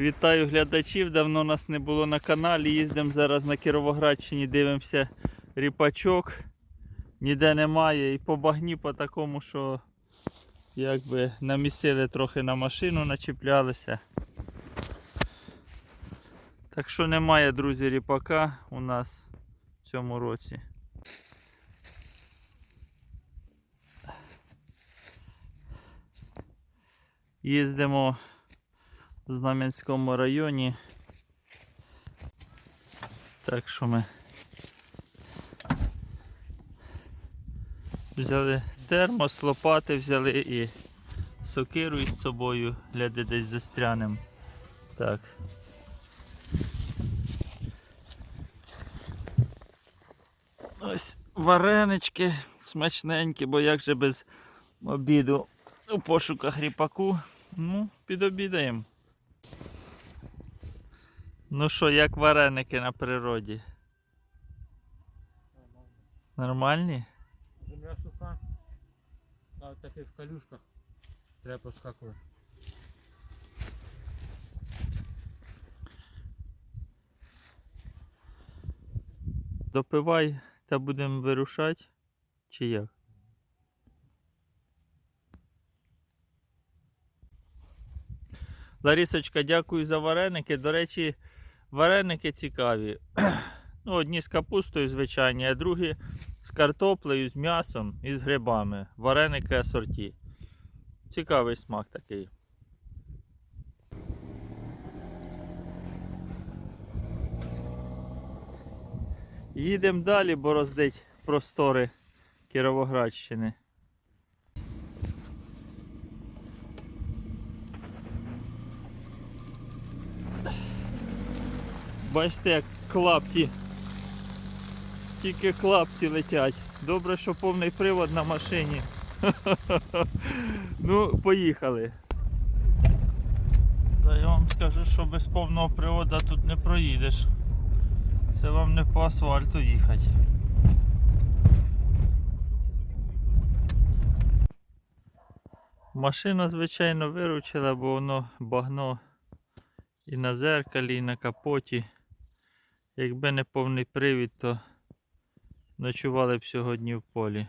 Вітаю глядачів. Давно нас не було на каналі. Їздимо зараз на Кіровоградщині, дивимося ріпачок. Ніде немає. І по багні по такому, що якби намісили трохи на машину, начіплялися. Так що немає, друзі, ріпака у нас в цьому році. Їздимо в Знам'янському районі. Так що ми взяли термос, лопати взяли і сокиру із собою, гляди десь застрянем. Так. Ось варенички смачненькі, бо як же без обіду у пошуках ріпаку. Ну, підобідаємо. Ну що, як вареники на природі? Нормальні? Земля суха, а в таких калюшках треба поскакувати. Допивай та будемо вирушати. Чи як? Ларісочка, дякую за вареники. До речі, вареники цікаві. Ну, одні з капустою, звичайні, а другі з картоплею, з м'ясом і з грибами. Вареники асорті. Цікавий смак такий. Їдемо далі, бороздить простори Кіровоградщини. Бачите, як клапті. Тільки клапті летять. Добре, що повний привод на машині. ну, поїхали. Та я вам скажу, що без повного привода тут не проїдеш. Це вам не по асфальту їхати. Машина, звичайно, виручила, бо воно багно і на зеркалі, і на капоті. Якби не повний привід, то ночували б сьогодні в полі.